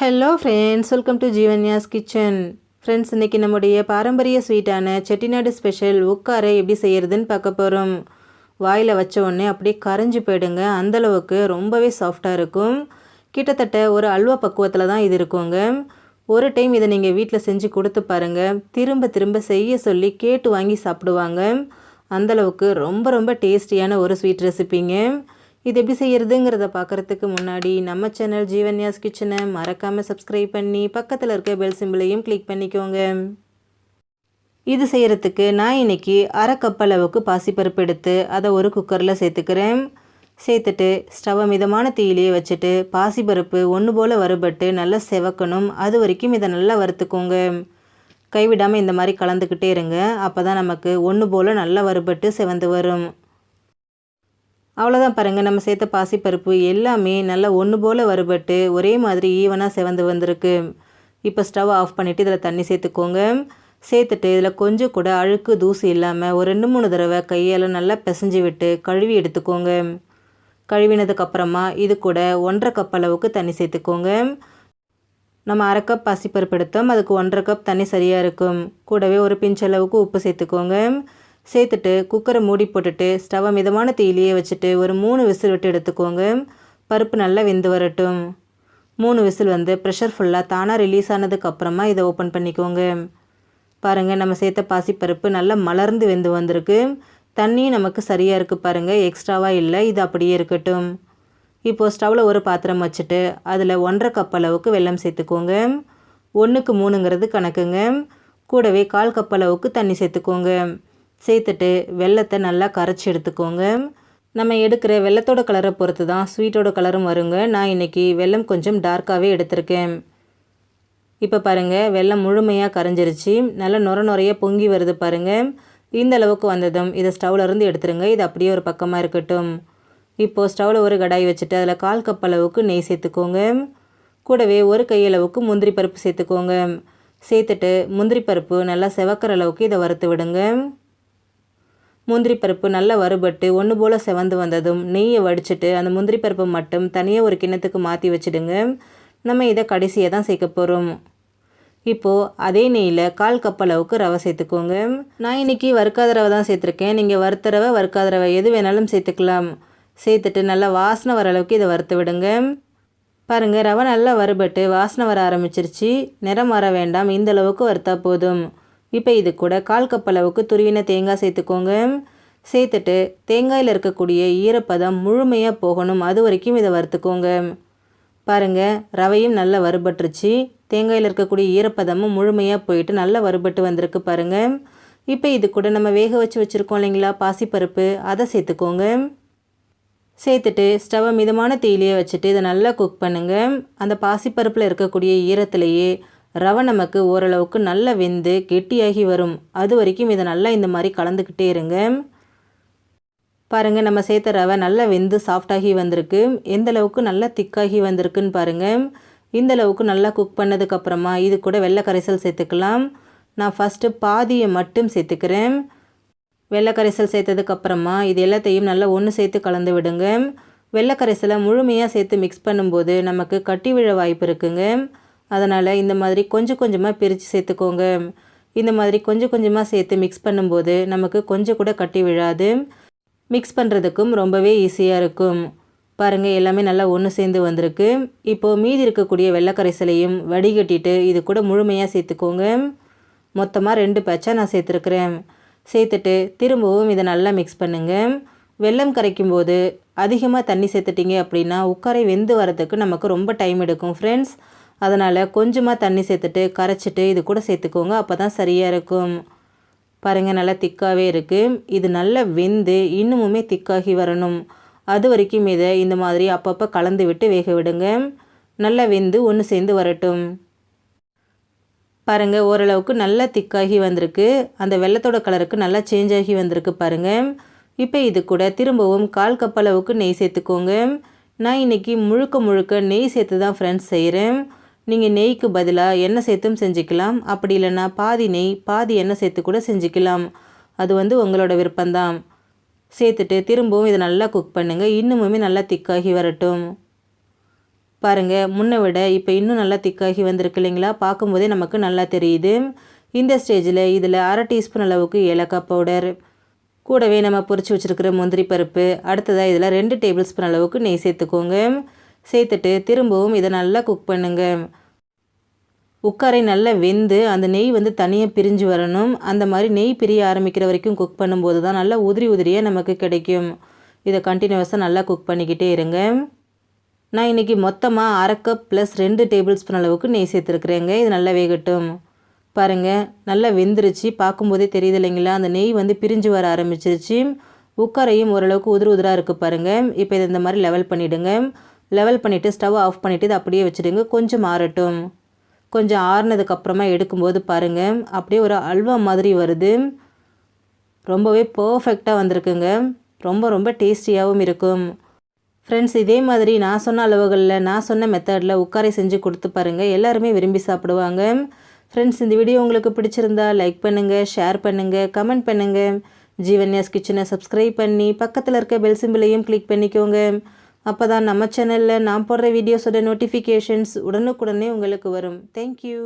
Hello friends welcome to Jeevanyas kitchen friends இன்றைக்கி நம்முடைய பாரம்பரிய ஸ்வீட்டான செட்டிநாடு ஸ்பெஷல் உக்காரை எப்படி செய்கிறதுன்னு பார்க்க போகிறோம் வாயில் வச்ச உடனே அப்படியே கரைஞ்சி போயிடுங்க. அந்தளவுக்கு ரொம்பவே சாஃப்டாக இருக்கும். கிட்டத்தட்ட ஒரு அல்வா பக்குவத்தில் தான் இது இருக்குங்க. ஒரு டைம் இதை நீங்கள் வீட்டில் செஞ்சு கொடுத்து பாருங்கள் திரும்ப திரும்ப செய்ய சொல்லி கேட்டு வாங்கி சாப்பிடுவாங்க. அந்தளவுக்கு ரொம்ப ரொம்ப டேஸ்டியான ஒரு ஸ்வீட் ரெசிபிங்க இது எப்படி செய்கிறதுங்கிறத பார்க்குறதுக்கு முன்னாடி நம்ம சேனல் ஜீவன்யாஸ் கிச்சனை மறக்காமல் சப்ஸ்கிரைப் பண்ணி பக்கத்தில் இருக்க பெல் சிம்பிளையும் கிளிக் பண்ணிக்கோங்க. இது செய்கிறதுக்கு நான் இன்னைக்கு அரை கப் அளவுக்கு பாசிப்பருப்பு எடுத்து அதை ஒரு குக்கரில் சேர்த்துக்கிறேன். சேர்த்துட்டு ஸ்டவ்வை மிதமான தீயிலேயே வச்சுட்டு பாசிப்பருப்பு ஒன்று போல் வறுபட்டு நல்லா செவக்கணும். அது வரைக்கும் இதை நல்லா வறுத்துக்கோங்க. கைவிடாமல் இந்த மாதிரி கலந்துக்கிட்டே இருங்க. அப்போ தான் நமக்கு ஒன்று போல் நல்லா வறுபட்டு செவந்து வரும். அவ்வளோதான் பாருங்கள் நம்ம சேர்த்த பாசிப்பருப்பு எல்லாமே நல்லா ஒன்று போல் வறுபட்டு ஒரே மாதிரி ஈவனாக செவந்து வந்திருக்கு. இப்போ ஸ்டவ் ஆஃப் பண்ணிவிட்டு இதில் தண்ணி சேர்த்துக்கோங்க. சேர்த்துட்டு இதில் கொஞ்சம் கூட அழுக்கு தூசி இல்லாமல் ஒரு ரெண்டு மூணு தடவை கையால் நல்லா பிசைஞ்சு விட்டு கழுவி எடுத்துக்கோங்க. கழுவினதுக்கப்புறமா இது கூட ஒன்றரை கப் அளவுக்கு தண்ணி சேர்த்துக்கோங்க. நம்ம அரை கப் பாசிப்பருப்பு எடுத்தோம் அதுக்கு ஒன்றரை கப் தண்ணி சரியாக இருக்கும். கூடவே ஒரு பிஞ்ச் அளவுக்கு உப்பு சேர்த்துக்கோங்க. சேர்த்துட்டு குக்கரை மூடி போட்டுட்டு ஸ்டவை மிதமான தீயிலேயே வச்சுட்டு ஒரு மூணு விசில் விட்டு எடுத்துக்கோங்க. பருப்பு நல்லா வெந்து வரட்டும். மூணு விசில் வந்து ப்ரெஷர் ஃபுல்லாக தானாக ரிலீஸ் ஆனதுக்கப்புறமா இதை ஓப்பன் பண்ணிக்கோங்க. பாருங்கள் நம்ம சேர்த்த பாசிப்பருப்பு நல்லா மலர்ந்து வெந்து வந்திருக்கு. தண்ணியும் நமக்கு சரியாக இருக்குது பாருங்கள் எக்ஸ்ட்ராவாக இல்லை இது அப்படியே இருக்கட்டும். இப்போது ஸ்டவ்வில் ஒரு பாத்திரம் வச்சுட்டு அதில் ஒன்றரை கப் அளவுக்கு வெல்லம் சேர்த்துக்கோங்க. ஒன்றுக்கு மூணுங்கிறது கணக்குங்க. கூடவே கால் கப் அளவுக்கு தண்ணி சேர்த்துக்கோங்க. சேர்த்துட்டு வெள்ளத்தை நல்லா கரைச்சி எடுத்துக்கோங்க. நம்ம எடுக்கிற வெள்ளத்தோட கலரை பொறுத்து தான் ஸ்வீட்டோட கலரும் வருங்க. நான் இன்றைக்கி வெள்ளம் கொஞ்சம் டார்க்காகவே எடுத்திருக்கேன். இப்போ பாருங்கள் வெள்ளம் முழுமையாக கரைஞ்சிருச்சு. நல்லா நுர நுறைய பொங்கி வருது பாருங்கள் இந்த அளவுக்கு வந்ததும் இதை ஸ்டவ்லேருந்து எடுத்துருங்க. இது அப்படியே ஒரு பக்கமாக இருக்கட்டும். இப்போது ஸ்டவ்வில் ஒரு கடாய் வச்சுட்டு அதில் கால் கப் அளவுக்கு நெய் சேர்த்துக்கோங்க. கூடவே ஒரு கையளவுக்கு முந்திரி பருப்பு சேர்த்துக்கோங்க. சேர்த்துட்டு முந்திரி பருப்பு நல்லா செவக்கிற அளவுக்கு இதை வறுத்து விடுங்க. முந்திரி பருப்பு நல்லா வறுபட்டு ஒன்று போல் செவந்து வந்ததும் நெய்யை வடிச்சிட்டு அந்த முந்திரி பருப்பை மட்டும் தனியாக ஒரு கிண்ணத்துக்கு மாற்றி வச்சுடுங்க. நம்ம இதை கடைசியாக தான் சேர்க்க போகிறோம் இப்போது அதே நெய்யில் கால் கப் அளவுக்கு ரவை சேர்த்துக்கோங்க. நான் இன்றைக்கி வறுக்காத ரவை தான் சேர்த்துருக்கேன். நீங்கள் வறுத்த ரவை வறுக்காத ரவை எது வேணாலும் சேர்த்துக்கலாம். சேர்த்துட்டு நல்லா வாசனை வர அளவுக்கு இதை வறுத்து விடுங்க. பாருங்கள் ரவை நல்லா வறுபட்டு வாசனை வர ஆரம்பிச்சிருச்சு. நிறம் வர வேண்டாம். இந்த அளவுக்கு வறுத்தா போதும். இப்போ இது கூட கால் கப் அளவுக்கு துருவின தேங்காய் சேர்த்துக்கோங்க. சேர்த்துட்டு தேங்காயில் இருக்கக்கூடிய ஈரப்பதம் முழுமையாக போகணும். அது வரைக்கும் இதை வறுத்துக்கோங்க. பாருங்கள் ரவையும் நல்லா வறுபட்டுருச்சு. தேங்காயில் இருக்கக்கூடிய ஈரப்பதமும் முழுமையாக போயிட்டு நல்லா வறுபட்டு வந்திருக்கு பாருங்கள் இப்போ இது கூட நம்ம வேக வச்சு வச்சுருக்கோம் இல்லைங்களா பாசிப்பருப்பு. அதை சேர்த்துக்கோங்க. சேர்த்துட்டு ஸ்டவ்வை மிதமான தீயிலேயே வச்சுட்டு இதை நல்லா குக் பண்ணுங்கள் அந்த பாசிப்பருப்பில் இருக்கக்கூடிய ஈரத்துலேயே ரவை நமக்கு ஓரளவுக்கு நல்லா வெந்து கெட்டியாகி வரும். அது வரைக்கும் இதை நல்லா இந்த மாதிரி கலந்துக்கிட்டே இருங்க. பாருங்கள் நம்ம சேர்த்த ரவை நல்லா வெந்து சாஃப்டாகி வந்திருக்கு. எந்த அளவுக்கு நல்லா திக்காகி வந்திருக்குன்னு பாருங்கள் இந்த அளவுக்கு நல்லா குக் பண்ணதுக்கப்புறமா இது கூட வெள்ளை கரைசல் சேர்த்துக்கலாம். நான் ஃபஸ்ட்டு பாதியை மட்டும் சேர்த்துக்கிறேன். வெள்ளை கரைசல் சேர்த்ததுக்கப்புறமா இது எல்லாத்தையும் நல்லா ஒன்று சேர்த்து கலந்து விடுங்க. வெள்ளை கரைசலை முழுமையாக சேர்த்து மிக்ஸ் பண்ணும்போது நமக்கு கட்டி விழ வாய்ப்பு இருக்குங்க. அதனால் இந்த மாதிரி கொஞ்சம் கொஞ்சமாக பிரித்து சேர்த்துக்கோங்க. இந்த மாதிரி கொஞ்சம் கொஞ்சமாக சேர்த்து மிக்ஸ் பண்ணும்போது நமக்கு கொஞ்சம் கூட கட்டி விழாது. மிக்ஸ் பண்ணுறதுக்கும் ரொம்பவே ஈஸியாக இருக்கும். பாருங்கள் எல்லாமே நல்லா ஒன்று சேர்ந்து வந்திருக்கு. இப்போது மீதி இருக்கக்கூடிய வெள்ளக்கரைசலையும் வடிகட்டிட்டு இது கூட முழுமையாக சேர்த்துக்கோங்க. மொத்தமாக ரெண்டு பேட்சாக நான் சேர்த்துருக்குறேன். சேர்த்துட்டு திரும்பவும் இதை நல்லா மிக்ஸ் பண்ணுங்கள் வெல்லம் கரைக்கும் போது அதிகமாக தண்ணி சேர்த்துட்டிங்க அப்படின்னா உட்காரை வெந்து வரதுக்கு நமக்கு ரொம்ப டைம் எடுக்கும். ஃப்ரெண்ட்ஸ் அதனால் கொஞ்சமாக தண்ணி சேர்த்துட்டு கரைச்சிட்டு இது கூட சேர்த்துக்கோங்க. அப்போ தான் சரியாக இருக்கும். பாருங்கள் நல்லா திக்காகவே இருக்குது இது நல்லா வெந்து இன்னுமுமே திக்காகி வரணும். அது வரைக்கும் இதை இந்த மாதிரி அப்பப்போ கலந்து விட்டு வேக விடுங்க. நல்லா வெந்து ஒன்று சேர்ந்து வரட்டும். பாருங்கள் ஓரளவுக்கு நல்லா திக்காகி வந்திருக்கு. அந்த வெள்ளத்தோட கலருக்கு நல்லா சேஞ்ச் ஆகி வந்திருக்கு பாருங்கள் இப்போ இது கூட திரும்பவும் கால் கப் அளவுக்கு நெய் சேர்த்துக்கோங்க. நான் இன்றைக்கி முழுக்க முழுக்க நெய் சேர்த்து தான் ஃப்ரெண்ட்ஸ் செய்கிறேன் நீங்கள் நெய்க்கு பதிலாக எண்ணெய் சேர்த்தும் செஞ்சுக்கலாம். அப்படி இல்லைன்னா பாதி நெய் பாதி எண்ணெய் சேர்த்து கூட செஞ்சுக்கலாம். அது வந்து உங்களோட விருப்பம்தான். சேர்த்துட்டு திரும்பவும் இதை நல்லா குக் பண்ணுங்கள் இன்னுமுமே நல்லா திக்காகி வரட்டும். பாருங்கள் முன்னை விட இப்போ இன்னும் நல்லா திக்காகி வந்திருக்கு இல்லைங்களா? பார்க்கும்போதே நமக்கு நல்லா தெரியுது. இந்த ஸ்டேஜில் இதில் அரை டீஸ்பூன் அளவுக்கு ஏலக்காய் பவுடர் கூடவே நம்ம பொறிச்சு வச்சுருக்கிற முந்திரி பருப்பு அடுத்ததாக இதில் ரெண்டு டேபிள் ஸ்பூன் அளவுக்கு நெய் சேர்த்துக்கோங்க. சேர்த்துட்டு திரும்பவும் இதை நல்லா குக் பண்ணுங்க. உக்காரை நல்லா வெந்து அந்த நெய் வந்து தனியாக பிரிஞ்சு வரணும். அந்த மாதிரி நெய் பிரிய ஆரம்பிக்கிற வரைக்கும் குக் பண்ணும்போது தான் நல்லா உதிரி உதிரியாக நமக்கு கிடைக்கும். இதை கண்டினியூஸாக நல்லா குக் பண்ணிக்கிட்டே இருங்க. நான் இன்றைக்கி மொத்தமாக அரை கப் ப்ளஸ் ரெண்டு டேபிள் ஸ்பூன் அளவுக்கு நெய் சேர்த்துருக்குறேங்க. இது நல்லா வேகட்டும். பாருங்கள் நல்லா வெந்துருச்சு. பார்க்கும்போதே தெரியுது இல்லைங்களா? அந்த நெய் வந்து பிரிஞ்சு வர ஆரம்பிச்சிருச்சு. உட்காரையும் ஓரளவுக்கு உதிர் உதிராக இருக்குது பாருங்கள் இப்போ இதை இந்த மாதிரி லெவல் பண்ணிவிடுங்க லெவல் பண்ணிவிட்டு ஸ்டவ் ஆஃப் பண்ணிவிட்டு இதை அப்படியே வச்சுடுங்க. கொஞ்சம் ஆறட்டும். கொஞ்சம் ஆறுனதுக்கப்புறமா எடுக்கும்போது பாருங்கள் அப்படியே ஒரு அல்வா மாதிரி வருது. ரொம்பவே பர்ஃபெக்டாக வந்திருக்குங்க. ரொம்ப ரொம்ப டேஸ்டியாகவும் இருக்கும். ஃப்ரெண்ட்ஸ் இதே மாதிரி நான் சொன்ன அளவுகளில் நான் சொன்ன மெத்தடில் உட்காரை செஞ்சு கொடுத்து பாருங்கள் எல்லாருமே விரும்பி சாப்பிடுவாங்க. ஃப்ரெண்ட்ஸ் இந்த வீடியோ உங்களுக்கு பிடிச்சிருந்தா லைக் பண்ணுங்கள் ஷேர் பண்ணுங்கள் கமெண்ட் பண்ணுங்கள் ஜீவன்யாஸ் கிச்சனை சப்ஸ்கிரைப் பண்ணி பக்கத்தில் இருக்க பெல் சிம்பிளையும் கிளிக் பண்ணிக்கோங்க. அப்போ தான் நம்ம சேனலில் நான் போடுற வீடியோஸோட நோட்டிஃபிகேஷன்ஸ் உடனுக்குடனே உங்களுக்கு வரும். தேங்க்யூ